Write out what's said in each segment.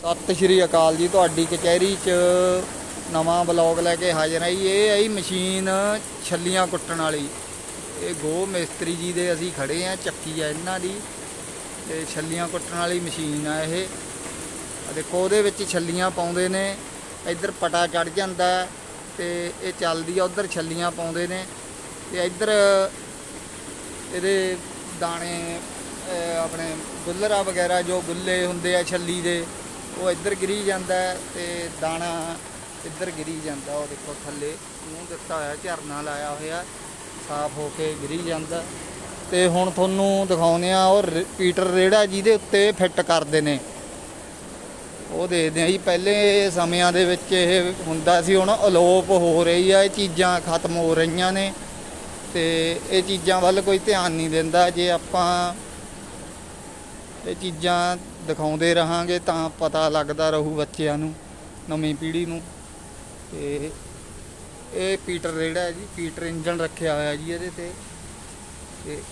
ਸਤਿ ਸ਼੍ਰੀ ਅਕਾਲ ਜੀ, ਤੁਹਾਡੀ ਕਚਹਿਰੀ 'ਚ ਨਵਾਂ ਬਲੌਗ ਲੈ ਕੇ ਹਾਜ਼ਰ ਆਈ ਇਹ ਆਈ ਮਸ਼ੀਨ ਛੱਲੀਆਂ ਕੁੱਟਣ ਵਾਲੀ। ਇਹ ਗੋ ਮਿਸਤਰੀ ਜੀ ਦੇ ਅਸੀਂ ਖੜੇ ਆ ਚੱਕੀ ਆ ਇਹਨਾਂ ਦੀ। ਤੇ ਛੱਲੀਆਂ ਕੁੱਟਣ ਵਾਲੀ ਮਸ਼ੀਨ ਆ ਇਹ। ਆ ਦੇਖੋ, ਉਹਦੇ ਵਿੱਚ ਛੱਲੀਆਂ ਪਾਉਂਦੇ ਨੇ। ਇੱਧਰ ਪਟਾ ਚੜ ਜਾਂਦਾ ਹੈ ਤੇ ਇਹ ਚੱਲਦੀ ਆ, ਉਧਰ ਛੱਲੀਆਂ ਪਾਉਂਦੇ ਨੇ। ਤੇ ਇੱਧਰ ਇਹਦੇ ਦਾਣੇ ਆਪਣੇ ਗੁੱਲਰਾ ਵਗੈਰਾ ਜੋ ਗੁੱਲੇ ਹੁੰਦੇ ਆ ਛੱਲੀ ਦੇ ਉਹ ਇੱਧਰ ਗਿਰੀ ਜਾਂਦਾ ਹੈ ਤੇ ਦਾਣਾ ਇੱਧਰ ਗਿਰੀ ਜਾਂਦਾ, ਉਹ ਦੇਖੋ ਥੱਲੇ ਮੂੰਹ ਦਿੱਤਾ ਹੋਇਆ, ਝਰਨਾ ਲਾਇਆ ਹੋਇਆ, ਸਾਫ਼ ਹੋ ਕੇ ਗਿਰੀ ਜਾਂਦਾ। ਤੇ ਹੁਣ ਤੁਹਾਨੂੰ ਦਿਖਾਉਂਦੇ ਆ ਉਹ ਰ- ਪੀਟਰ ਰੇੜਾ ਜਿਹਦੇ ਉੱਤੇ ਫਿੱਟ ਕਰਦੇ ਨੇ। ਉਹ ਦੇਖਦੇ ਆ ਜੀ, ਪਹਿਲੇ ਸਮਿਆਂ ਦੇ ਵਿੱਚ ਇਹ ਹੁੰਦਾ ਸੀ, ਹੁਣ ਅਲੋਪ ਹੋ ਰਹੀ ਆ, ਇਹ ਚੀਜ਼ਾਂ ਖਤਮ ਹੋ ਰਹੀਆਂ ਨੇ। ਤੇ ਇਹ ਚੀਜ਼ਾਂ ਵੱਲ ਕੋਈ ਧਿਆਨ ਨਹੀਂ ਦਿੰਦਾ, ਜੇ ਆਪਾਂ ਇਹ ਚੀਜ਼ਾਂ ਦਿਖਾਉਂਦੇ ਰਹਾਂਗੇ ਤਾਂ ਪਤਾ ਲੱਗਦਾ ਰਹੂ ਬੱਚਿਆਂ ਨੂੰ, ਨਵੀਂ ਪੀੜ੍ਹੀ ਨੂੰ। ਤੇ ਇਹ ਪੀਟਰ ਜਿਹੜਾ ਹੈ ਜੀ, ਪੀਟਰ ਇੰਜਨ ਰੱਖਿਆ ਹੋਇਆ ਜੀ ਇਹਦੇ ਤੇ। ਤੇ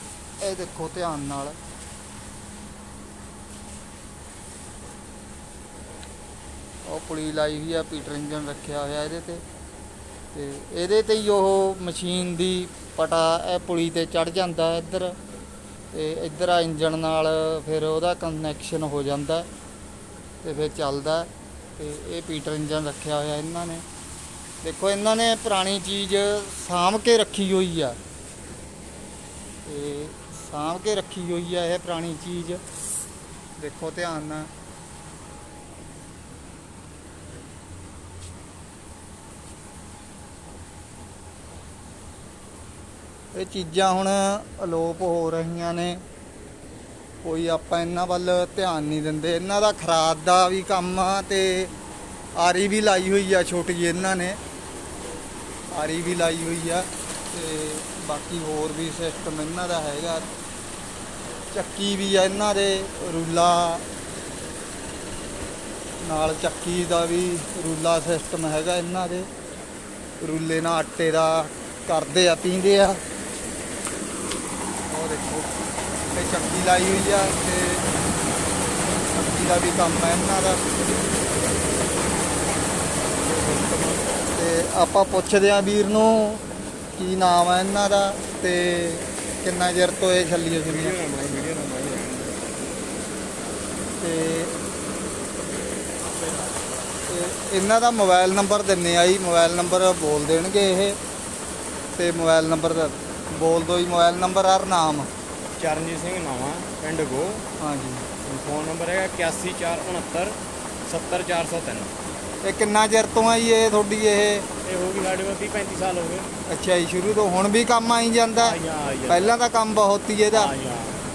ਇਹ ਦੇਖੋ ਧਿਆਨ ਨਾਲ। ਉਹ ਪੁਲੀ ਲਾਈ ਹੋਈ ਆ, ਪੀਟਰ ਇੰਜਨ ਰੱਖਿਆ ਹੋਇਆ ਇਹਦੇ ਤੇ। ਤੇ ਇਹਦੇ ਤੇ ਹੀ ਉਹ ਮਸ਼ੀਨ ਦੀ ਪਟਾ, ਇਹ ਪੁਲੀ ਤੇ ਚੜ ਜਾਂਦਾ ਇੱਧਰ। ਤੇ ਇੱਧਰ ਆ ਇੰਜਨ ਨਾਲ ਫਿਰ ਉਹਦਾ ਕਨੈਕਸ਼ਨ ਹੋ ਜਾਂਦਾ ਤੇ ਫਿਰ ਚੱਲਦਾ ਤੇ ਇਹ ਪੀਟਰ ਇੰਜਣ ਰੱਖਿਆ ਹੋਇਆ ਇਹਨਾਂ ਨੇ। ਦੇਖੋ ਇਹਨਾਂ ਨੇ ਪੁਰਾਣੀ ਚੀਜ਼ ਸਾਂਭ ਕੇ ਰੱਖੀ ਹੋਈ ਆ। ਤੇ ਸਾਂਭ ਕੇ ਰੱਖੀ ਹੋਈ ਆ ਇਹ ਪੁਰਾਣੀ ਚੀਜ਼। ਦੇਖੋ ਧਿਆਨ ਨਾਲ। ਇਹ ਚੀਜ਼ਾਂ ਹੁਣ ਅਲੋਪ ਹੋ ਰਹੀਆਂ ਨੇ। ਕੋਈ ਆਪਾਂ ਇਹਨਾਂ ਵੱਲ ਧਿਆਨ ਨਹੀਂ ਦਿੰਦੇ। ਇਹਨਾਂ ਦਾ ਖਰਾਦ ਦਾ ਵੀ ਕੰਮ ਆ ਤੇ ਆਰੀ ਵੀ ਲਾਈ ਹੋਈ ਆ ਛੋਟੀ ਜਿਹੀ ਇਹਨਾਂ ਨੇ। ਆਰੀ ਵੀ ਲਾਈ ਹੋਈ ਆ ਤੇ ਬਾਕੀ ਹੋਰ ਵੀ ਸਿਸਟਮ ਇਹਨਾਂ ਦਾ ਹੈਗਾ। ਚੱਕੀ ਵੀ ਆ ਇਹਨਾਂ ਦੇ, ਰੂਲਾ। ਨਾਲ ਚੱਕੀ ਦਾ ਵੀ ਰੂਲਾ ਸਿਸਟਮ ਹੈਗਾ ਇਹਨਾਂ ਦੇ। ਰੂਲੇ ਨਾਲ ਆਟੇ ਦਾ ਕਰਦੇ ਆ, ਪੀਂਦੇ ਆ। ਉਹ ਦੇਖੋ ਤੇ ਚੱਕੀ ਲਾਈ ਹੋਈ ਆ ਤੇ ਚੱਕੀ ਦਾ ਵੀ ਕੰਮ ਹੈ ਇਹਨਾਂ ਦਾ। ਤੇ ਆਪਾਂ ਪੁੱਛਦੇ ਆ ਵੀਰ ਨੂੰ ਕੀ ਨਾਮ ਹੈ ਇਹਨਾਂ ਦਾ ਤੇ ਕਿੰਨਾ ਚਿਰ ਤੋਂ ਇਹ ਛੱਲੀਆਂ ਛੱਲੀਆਂ ਤੇ ਤੇ ਇਹਨਾਂ ਦਾ ਮੋਬਾਈਲ ਨੰਬਰ ਦਿੰਨੇ ਆ ਜੀ ਮੋਬਾਈਲ ਨੰਬਰ ਬੋਲ ਦੇਣਗੇ ਇਹ। ਤੇ ਮੋਬਾਈਲ ਨੰਬਰ ਦਾ ਬੋਲ ਦੋ ਜੀ ਮੋਬਾਈਲ ਨੰਬਰ ਔਰ ਨਾਮ। ਚਰਨਜੀਤ ਸਿੰਘ ਨਾਵਾ ਪਿੰਡ ਗੋ। ਹਾਂਜੀ। ਫੋਨ ਨੰਬਰ ਹੈਗਾ 814669 70403 ਇਹ ਕਿੰਨਾ ਚਿਰ ਤੋਂ ਆ ਜੀ ਇਹ ਤੁਹਾਡੀ ਇਹ? ਇਹ ਹੋ ਗਈ ਸਾਡੇ ਕੋਲ 30 35 ਸਾਲ ਹੋ ਗਏ। ਅੱਛਾ ਜੀ ਸ਼ੁਰੂ ਤੋਂ ਹੁਣ ਵੀ ਕੰਮ ਆਈ ਜਾਂਦਾ? ਪਹਿਲਾਂ ਤਾਂ ਕੰਮ ਬਹੁਤ ਹੀ ਇਹਦਾ।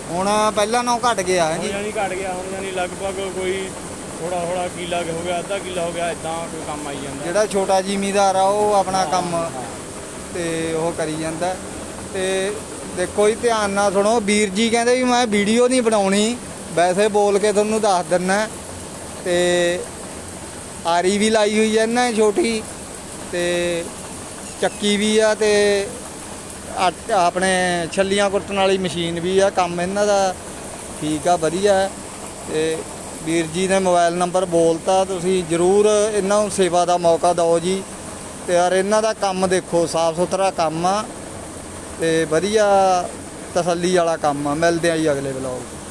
ਹੁਣ ਪਹਿਲਾਂ ਨਾਲੋਂ ਘਟ ਗਿਆ ਹੈ ਹੁਣ ਜੀ ਜਾਨੀ ਘਟ ਗਿਆ ਹੁਣ ਜਾਨੀ ਲਗਭਗ ਕੋਈ ਥੋੜਾ ਥੋੜਾ ਕਿੱਲਾ ਹੋ ਗਿਆ ਅੱਧਾ ਕਿੱਲਾ ਹੋ ਗਿਆ ਇਦਾਂ ਕੋਈ ਕੰਮ ਆਈ ਜਾਂਦਾ। ਜਿਹੜਾ ਛੋਟਾ ਜ਼ਿਮੀਦਾਰ ਆ ਉਹ ਆਪਣਾ ਕੰਮ। ਤੇ ਉਹ ਕਰੀ ਜਾਂਦਾ। ਤੇ ਦੇਖੋ ਜੀ, ਧਿਆਨ ਨਾਲ ਸੁਣੋ, ਵੀਰ ਜੀ ਕਹਿੰਦੇ ਵੀ ਮੈਂ ਵੀਡੀਓ ਨਹੀਂ ਬਣਾਉਣੀ। ਵੈਸੇ ਬੋਲ ਕੇ ਤੁਹਾਨੂੰ ਦੱਸ ਦਿੰਨਾ। ਤੇ ਆਰੀ ਵੀ ਲਾਈ ਹੋਈ ਹੈ ਨਾ ਛੋਟੀ, ਤੇ ਚੱਕੀ ਵੀ ਆ ਤੇ ਆਪਣੇ ਛੱਲੀਆਂ ਕੁੱਟਣ ਵਾਲੀ ਮਸ਼ੀਨ ਵੀ ਆ, ਕੰਮ ਇਹਨਾਂ ਦਾ ਠੀਕ ਆ, ਵਧੀਆ। ਹੈ ਤੇ ਵੀਰ ਜੀ ਨੇ ਮੋਬਾਈਲ ਨੰਬਰ ਬੋਲਤਾ, ਤੁਸੀਂ ਜਰੂਰ ਇਹਨਾਂ ਨੂੰ ਸੇਵਾ ਦਾ ਮੌਕਾ ਦਿਓ ਜੀ। ਤੇ ਯਾਰ, ਇਹਨਾਂ ਦਾ ਕੰਮ ਦੇਖੋ ਸਾਫ਼ ਸੁਥਰਾ ਕੰਮ ਆ। ਤੇ ਵਧੀਆ ਤਸੱਲੀ ਵਾਲਾ ਕੰਮ ਆ। ਮਿਲਦੇ ਆ ਜੀ ਅਗਲੇ ਵਲੌਗ 'ਚ।